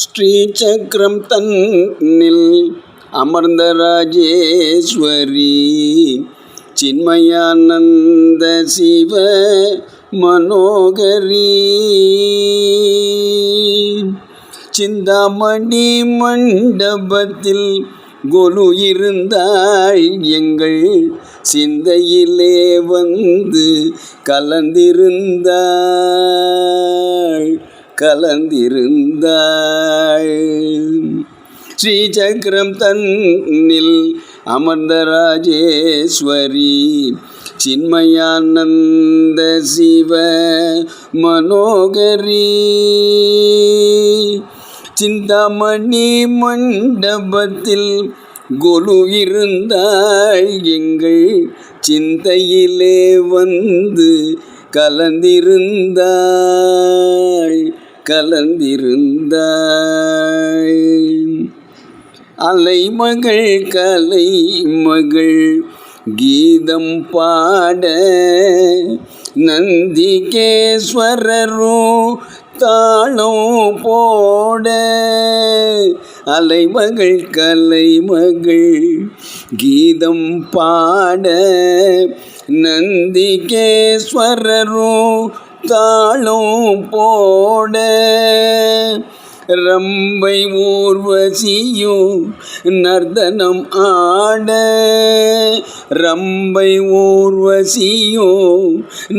ஸ்ரீசக்கரம் தன்னில் அமர்ந்த ராஜேஸ்வரி சின்மயானந்த சிவ மனோகரி. சிந்தாமணி மண்டபத்தில் கொலு இருந்தாள் எங்கள் சிந்தையிலே வந்து கலந்திருந்தாள். கலந்திருந்தாள். ஸ்ரீசக்கரம் தன்னில் அமர்ந்த ராஜேஸ்வரி சின்மயானந்த சிவ மனோகரி சிந்தாமணி மண்டபத்தில் கொலு இருந்தாள். எங்கள் சிந்தையிலே வந்து கலந்திருந்தாள். கலந்திருந்தாள் அலைமகள் கலைமகள் கீதம் பாட நந்திகேஸ்வரரும் தாளம் போட. அலைமகள் கலைமகள் கீதம் பாட நந்திகேஸ்வரரும் தாளம் போட ரம்பை ஊர்வசியும் நர்தனம் ஆட ரம்பை ஊர்வசியும்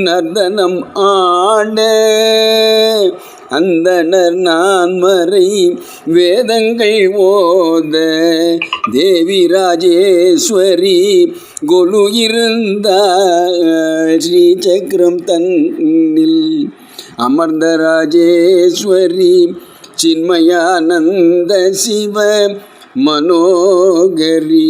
நர்தனம் ஆட அந்தனர் நான்மறை வேதங்கள் ஓத தேவி ராஜேஸ்வரி கொலு இருந்தார். ஸ்ரீ சக்கரம் தன்னில் அமர்ந்த ராஜேஸ்வரி சின்மயானந்த சிவ மனோகரி.